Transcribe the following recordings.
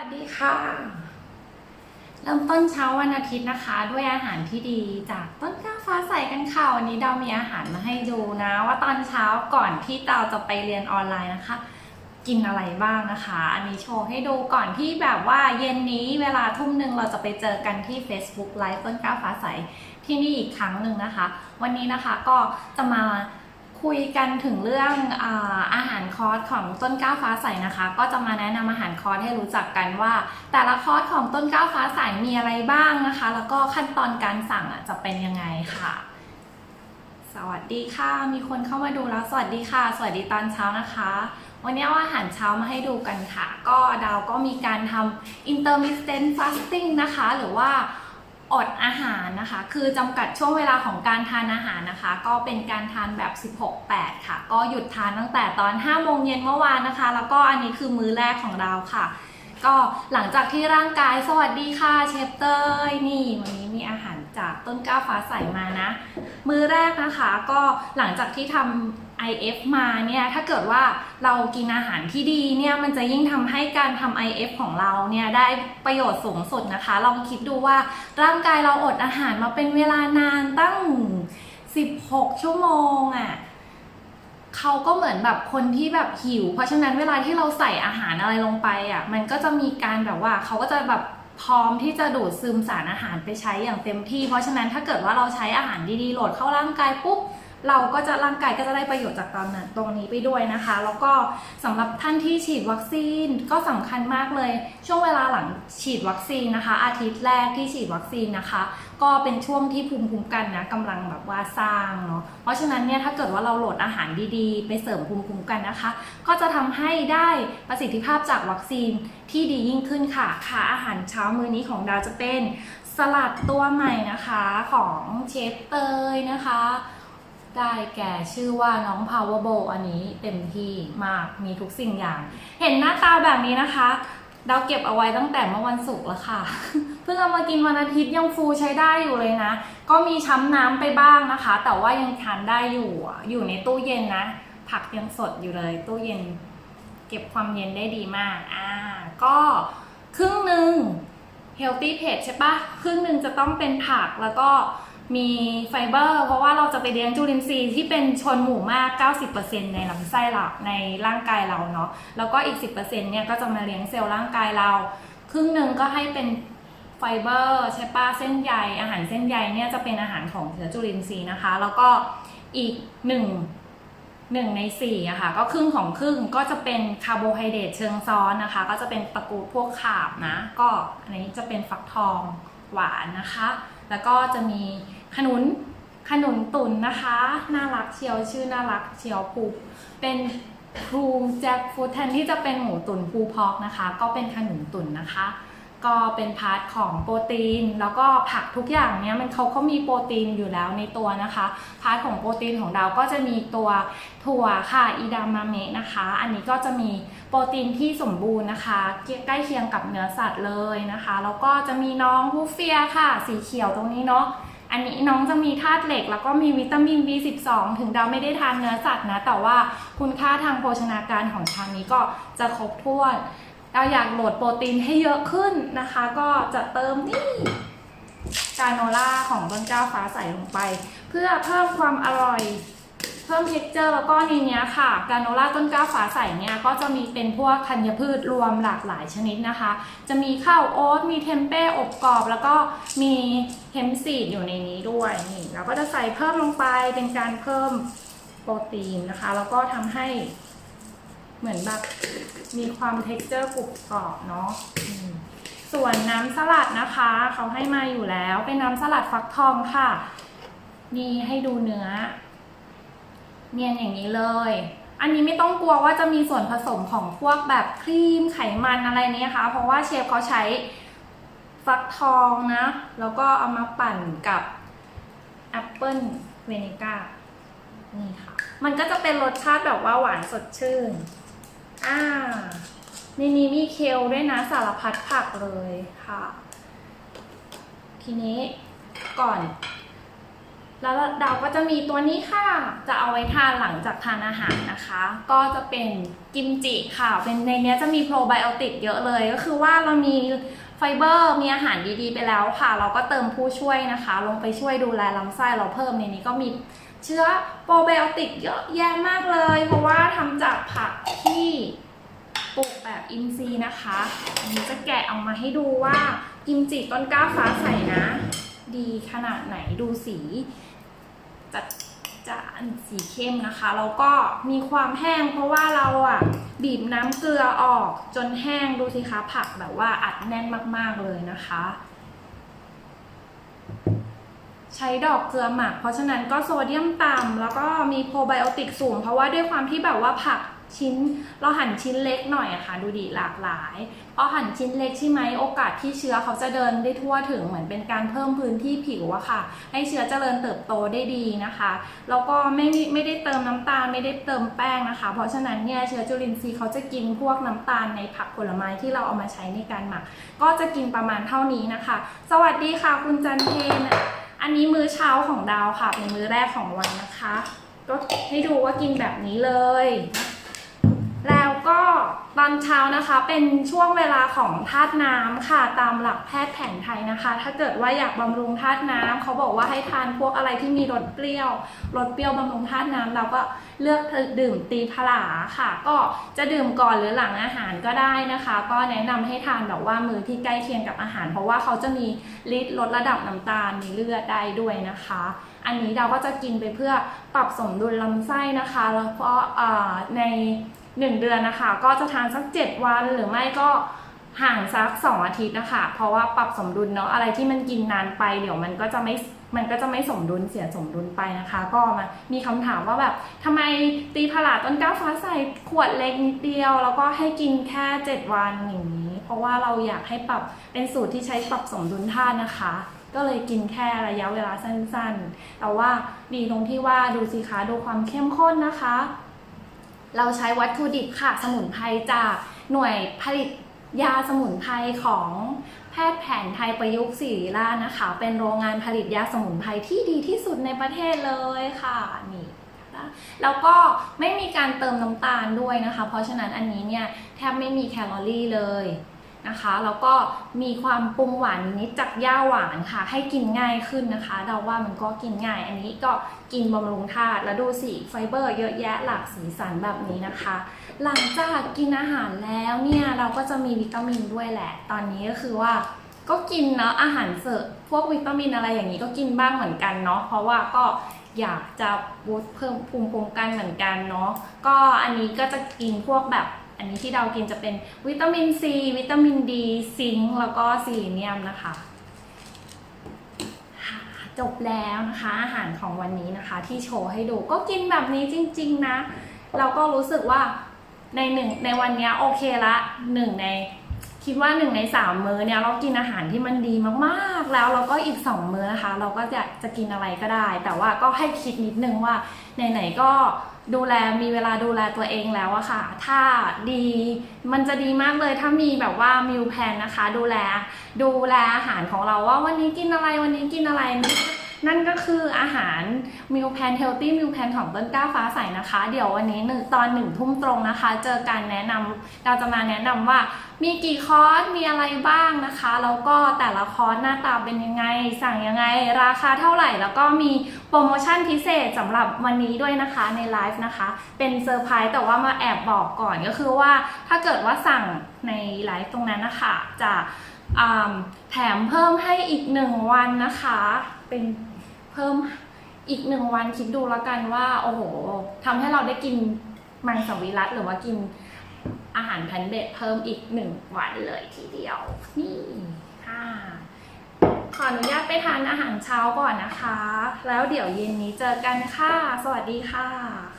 วัสดีค่ะ เริ่มต้นเช้าวันอาทิตย์นะคะ ด้วยอาหารที่ดีจากต้นกล้าฟ้าใสกันค่ะวันนี้ดาวมีอาหารมาให้ดูนะ ว่าตอนเช้าก่อนที่ดาวจะไปเรียนออนไลน์นะคะ กินอะไรบ้างนะคะ อันนี้โชว์ให้ดูก่อนที่แบบว่าเย็นนี้เวลาทุ่มหนึ่งเราจะไปเจอกันที่ Facebook Live ต้นกล้าฟ้าใสที่นี่อีกครั้งหนึ่งนะคะ วันนี้นะคะก็จะมา คุยกันถึงเรื่องอาอาหารคอร์สของต้นกล้าฟ้าใสนะคะ ก็จะมาแนะนำอาหารคอร์สให้รู้จักกันว่า แต่ละคอร์สของต้นกล้าฟ้าใสมีอะไรบ้างนะคะ แล้วก็ขั้นตอนการสั่งอะจะเป็นยังไงค่ะ สวัสดีค่ะ มีคนเข้ามาดูแล้วสวัสดีค่ะ สวัสดีตอนเช้านะคะ วันนี้เอาอาหารเช้ามาให้ดูกันค่ะ ก็ดาวก็มีการทำ intermittent fasting นะคะ หรือว่า อดอาหารนะคะ คือจำกัดช่วงเวลาของการทานอาหารนะคะ ก็เป็นการทานแบบ 16-8 ค่ะ ก็หยุดทานตั้งแต่ตอน 5 โมงเย็นเมื่อวานนะคะ แล้วก็อันนี้คือมื้อแรกของเราค่ะ ก็หลังจากที่ร่างกายสวัสดีค่ะเชฟเตยนี่วันนี้มีอาหาร จากต้นกล้าฟ้าใสมานะ มือแรกนะคะก็หลังจากที่ทำ IF มาเนี่ยถ้าเกิดว่าเรากินอาหารที่ดีเนี่ยมันจะยิ่งทำให้การทำ IF ของเราเนี่ยได้ประโยชน์สูงสุดนะคะ ลองคิดดูว่าร่างกายเราอดอาหารมาเป็นเวลานานตั้ง 16 ชั่วโมงอะ่ะเขาก็เหมือนแบบคนที่แบบหิว เพราะฉะนั้นเวลาที่เราใส่อาหารอะไรลงไปอะ่ะ มันก็จะมีการแบบว่าเขาก็จะแบบ พร้อมที่จะดูดซึมสารอาหารไปใช้อย่างเต็มที่ เพราะฉะนั้นถ้าเกิดว่าเราใช้อาหารดีๆโหลดเข้าร่างกายปุ๊บ เราก็จะร่างกายก็จะได้ประโยชน์จากตอนนั้นตรงนี้ไปด้วยนะคะ แล้วก็สำหรับท่านที่ฉีดวัคซีนก็สำคัญมากเลย ช่วงเวลาหลังฉีดวัคซีนนะคะ อาทิตย์แรกที่ฉีดวัคซีนนะคะ ก็เป็นช่วงที่ภูมิคุ้มกันนะกำลังแบบว่าสร้างเนาะเพราะฉะนั้นเนี่ยถ้าเกิดว่าเราโหลดอาหารดีๆ ไปเสริมภูมิคุ้มกันนะคะ ก็จะทำให้ได้ประสิทธิภาพจากวัคซีนที่ดียิ่งขึ้นค่ะค่ะอาหารเช้ามื้อนี้ของดาวจะเป็นสลัดตัวใหม่นะคะของเชฟเตยนะคะ ได้แก่ชื่อว่าน้อง Power Bowl อันนี้เต็มที่มากมีทุกสิ่งอย่าง เห็นหน้าตาแบบนี้นะคะ เราเก็บเอาไว้ตั้งแต่เมื่อวันศุกร์แล้วค่ะ เพิ่งเอามากินวันอาทิตย์ยังฟูใช้ได้อยู่เลยนะ ก็มีช้ำน้ำไปบ้างนะคะ แต่ว่ายังทานได้อยู่อะอยู่ในตู้เย็นนะ ผักยังสดอยู่เลย ตู้เย็น เก็บความเย็นได้ดีมากอ่าก็ครึ่งหนึ่ง healthy page ใช่ปะครึ่งหนึ่งจะต้องเป็นผักแล้วก็ มีไฟเบอร์ เพราะว่าเราจะไปเลี้ยงจุลินทรีย์ที่เป็นชนหมู่มาก 90%ในลำไส้เราในร่างกายเราเนาะแล้วก็อีก 10%เนี่ยก็จะมาเลี้ยงเซลล์ร่างกายเรา ครึ่งหนึ่งก็ให้เป็นไฟเบอร์ใช่ปะเส้นใยอาหารเส้นใยเนี่ยจะเป็นอาหารของเชื้อจุลินทรีย์นะคะ แล้วก็อีกหนึ่งหนึ่งในสี่อะค่ะก็ครึ่งของครึ่งก็จะเป็นคาร์โบไฮเดรตเชิงซ้อนนะคะ ก็จะเป็นตระกูลพวกขาบนะ ก็อันนี้จะเป็นฟักทองหวานนะคะ แล้วก็จะมี ขนุนขนุนตุนนะคะ น่ารักเชียวชื่อน่ารักเชียวผูเป็นพรูมแจ็คฟูดแทนที่จะเป็นหมูตุนพูพอกนะคะ ก็เป็นขนุนตุนนะคะ ก็เป็นพาร์ทของโปรตีน แล้วก็ผักทุกอย่างเนี้ยมันเขาเขามีโปรตีนอยู่แล้วในตัวนะคะ พาร์ทของโปรตีนของเราก็จะมีตัวถั่วค่ะอีดามามะนะคะ อันนี้ก็จะมีโปรตีนที่สมบูรณ์นะคะ ใกล้เคียงกับเนื้อสัตว์เลยนะคะ แล้วก็จะมีน้องฮูเฟียค่ะ สีเขียวตรงนี้เนาะ อันนี้น้องจะมีธาตุเหล็ก แล้วก็มีวิตามิน B12 ถึงเราไม่ได้ทานเนื้อสัตว์นะ แต่ว่าคุณค่าทางโภชนาการของชามนี้ก็จะครบถ้วนเราอยากโหลดโปรตีนให้เยอะขึ้นนะคะ ก็จะเติมนี่กาโนล่าของต้นเจ้าฟ้าใส่ลงไป เพื่อเพิ่มความอร่อย เพิ่ม texture แล้วก็ในนี้ค่ะกาโนล่าต้นกล้าฟ้าใสเนี่ยก็จะมีเป็นพวกธัญพืชรวมหลากหลายชนิดนะคะ จะมีข้าวโอ๊ตมีเทมเป้อบกรอบ แล้วก็มีเฮมซีดอยู่ในนี้ด้วยนี่เราก็จะใส่เพิ่มลงไปเป็นการเพิ่มโปรตีนนะคะ แล้วก็ทำให้เหมือนแบบมีความ texture กรุบกรอบเนาะส่วนน้ำสลัดนะคะ เขาให้มาอยู่แล้ว เป็นน้ำสลัดฟักทองค่ะ นี่ให้ดูเนื้อ เนียนอย่างนี้เลย อันนี้ไม่ต้องกลัวว่าจะมีส่วนผสมของพวกแบบครีมไขมันอะไรนี้ยค่ะเพราะว่าเชฟเขาใช้ฟักทองนะ แล้วก็เอามาปั่นกับแอปเปิลเวนิก้านี่ค่ะ มันก็จะเป็นรสชาติแบบว่าหวานสดชื่น อ่าในนี้มีเคลด้วยนะสารพัดผักเลยค่ะ ทีนี้ก่อน แล้วเราก็จะมีตัวนี้ค่ะ จะเอาไว้ทานหลังจากทานอาหารนะคะ ก็จะเป็นกิมจิค่ะ เป็นในนี้จะมีโปรไบโอติกเยอะเลย ก็คือว่าเรามีไฟเบอร์มีอาหารดีๆ ไปแล้วค่ะ เราก็เติมผู้ช่วยนะคะ ลงไปช่วยดูแลลำไส้เราเพิ่มในนี้ก็มีเชื้อโปรไบโอติกเยอะแยะมากเลย เพราะว่าทำจากผักที่ปลูกแบบอินทรีย์นะคะอันนี้จะแกะออกมาให้ดูว่ากิมจิต้นกล้าฟ้าใสนะ ดีขนาดไหนดูสีจัดจานสีเข้มนะคะ แล้วก็มีความแห้งเพราะว่าเราอะบีบน้ำเกลือออกจนแห้งดูสิคะ ผักแบบว่าอัดแน่นมากๆเลยนะคะ ใช้ดอกเกลือหมัก เพราะฉะนั้นก็โซเดียมต่ำแล้วก็มีโปรไบโอติกสูง เพราะว่าด้วยความที่แบบว่าผัก ชิ้นเราหั่นชิ้นเล็กหน่อยอะค่ะดูดีหลากหลายพอหั่นชิ้นเล็กใช่ไหมโอกาสที่เชื้อเขาจะเดินได้ทั่วถึงเหมือนเป็นการเพิ่มพื้นที่ผิวอะค่ะ ให้เชื้อเจริญเติบโตได้ดีนะคะแล้วก็ไม่ไม่ได้เติมน้ำตาลไม่ได้เติมแป้งนะคะ เพราะฉะนั้นเนี่ยเชื้อจุลินทรีย์เขาจะกินพวกน้ำตาลในผักผลไม้ที่เราเอามาใช้ในการหมัก ก็จะกินประมาณเท่านี้นะคะ สวัสดีค่ะคุณจันเพนอันนี้มื้อเช้าของดาวค่ะเป็นมื้อแรกของวันนะคะ ก็ให้ดูว่ากินแบบนี้เลยแล้ว ก็ตอนเช้านะคะเป็นช่วงเวลาของธาตุน้ำค่ะตามหลักแพทย์แผนไทยนะคะ ถ้าเกิดว่าอยากบำรุงธาตุน้ำเขาบอกว่าให้ทานพวกอะไรที่มีรสเปรี้ยวรสเปรี้ยวบำรุงธาตุน้ำเราก็เลือกดื่มตีผลาค่ะ ก็จะดื่มก่อนหรือหลังอาหารก็ได้นะคะ ก็แนะนำให้ทานแบบว่ามือที่ใกล้เคียงกับอาหาร เพราะว่าเขาจะมีฤทธิ์ลดระดับน้ำตาลในเลือดได้ด้วยนะคะ อันนี้เราก็จะกินไปเพื่อปรับสมดุลลำไส้นะคะ แล้วก็ใน 1 เดือนนะคะ ก็จะทานสัก 7 วันหรือไม่ก็ห่างสัก 2 อาทิตย์นะคะ เพราะว่าปรับสมดุลเนาะอะไรที่มันกินนานไปเดี๋ยวมันก็จะไม่มันก็จะไม่สมดุลเสียสมดุลไปนะคะ ก็มามีคำถามว่าแบบทำไมตีผลาต้นก้าฟ้าใส่ขวดเล็กนิดเดียว แล้วก็ให้กินแค่ 7 วันอย่างนี้ เพราะว่าเราอยากให้ปรับเป็นสูตรที่ใช้ปรับสมดุลธาตุนะคะก็เลยกินแค่ระยะเวลาสั้นๆ แต่ว่าดีตรงที่ว่าดูสิคะดูความเข้มข้นนะคะ เราใช้วัตถุดิบค่ะสมุนไพรจากหน่วยผลิตยาสมุนไพรของแพทย์แผนไทยประยุกต์ศิริราชนะคะ เป็นโรงงานผลิตยาสมุนไพรที่ดีที่สุดในประเทศเลยค่ะนี่แล้วก็ไม่มีการเติมน้ำตาลด้วยนะคะ เพราะฉะนั้นอันนี้เนี่ยแทบไม่มีแคลอรี่เลย นะคะแล้วก็มีความปรุงหวานนิดจากย่าหวานค่ะ ให้กินง่ายขึ้นนะคะเดาว่ามันก็กินง่าย อันนี้ก็กินบำรุงธาตุแล้วดูสิไฟเบอร์เยอะแยะหลากสีสันแบบนี้นะคะ หลังจากกินอาหารแล้วเนี่ยเราก็จะมีวิตามินด้วยแหละ ตอนนี้ก็คือว่าก็กินเนาะอาหารเสริมพวกวิตามินอะไรอย่างนี้ก็กินบ้างเหมือนกันเนาะเพราะว่าก็อยากจะบูสต์เพิ่มภูมิคุ้มกันเหมือนกันเนาะก็อันนี้ก็จะกินพวกแบบ อันนี้ที่เรากินจะเป็นวิตามินซีวิตามินดีซิงค์แล้วก็ซีลิเนียมนะคะจบแล้วนะคะอาหารของวันนี้นะคะที่โชว์ให้ดูก็กินแบบนี้จริง ๆ นะ เราก็รู้สึกว่าในหนึ่งในวันนี้โอเคละหนึ่งในคิดว่าหนึ่งในสามมื้อเนี่ยเรากินอาหารที่มันดีมากๆ แล้วเราก็อีกสองมื้อนะคะ เราก็จะจะกินอะไรก็ได้ แต่ว่าก็ให้คิดนิดนึงว่าไหนๆก็ ดูแลมีเวลาดูแลตัวเองแล้วอะค่ะ ถ้าดีมันจะดีมากเลยถ้ามีแบบว่ามิลแพนนะคะ ดูแลดูแลอาหารของเราว่าวันนี้กินอะไรวันนี้กินอะไร นั่นก็คืออาหารมิลแพนเฮลตี้มิลแพนของต้นกล้าฟ้าใสนะคะ เดี๋ยววันนี้หนึ่งตอนหนึ่งทุ่มตรงนะคะ เจอกันแนะนำเราจะมาแนะนำว่ามีกี่คอร์สมีอะไรบ้างนะคะ แล้วก็แต่ละคอร์สหน้าตาเป็นยังไง สั่งยังไง ราคาเท่าไหร่ แล้วก็มีโปรโมชั่นพิเศษสำหรับวันนี้ด้วยนะคะในไลฟ์นะคะ เป็นเซอร์ไพรส์แต่ว่ามาแอบบอกก่อนก็คือว่าถ้าเกิดว่าสั่งในไลฟ์ตรงนั้นนะคะจะ แถมเพิ่มให้อีกหนึ่งวันนะคะ เป็นเพิ่มอีกหนึ่งวันคิดดูแล้วกันว่า โอ้โหทำให้เราได้กินมังสวิรัตหรือว่ากินอาหารแพนเบสเพิ่มอีกหนึ่งวันเลยทีเดียว นี่ค่ะขออนุญาตไปทานอาหารเช้าก่อนนะคะ แล้วเดี๋ยวเย็นนี้เจอกันค่ะ สวัสดีค่ะ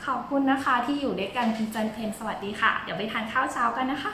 ขอบคุณนะคะที่อยู่ด้วยกันคุณจันเพนสวัสดีค่ะ เดี๋ยวไปทานข้าวเช้ากันนะคะ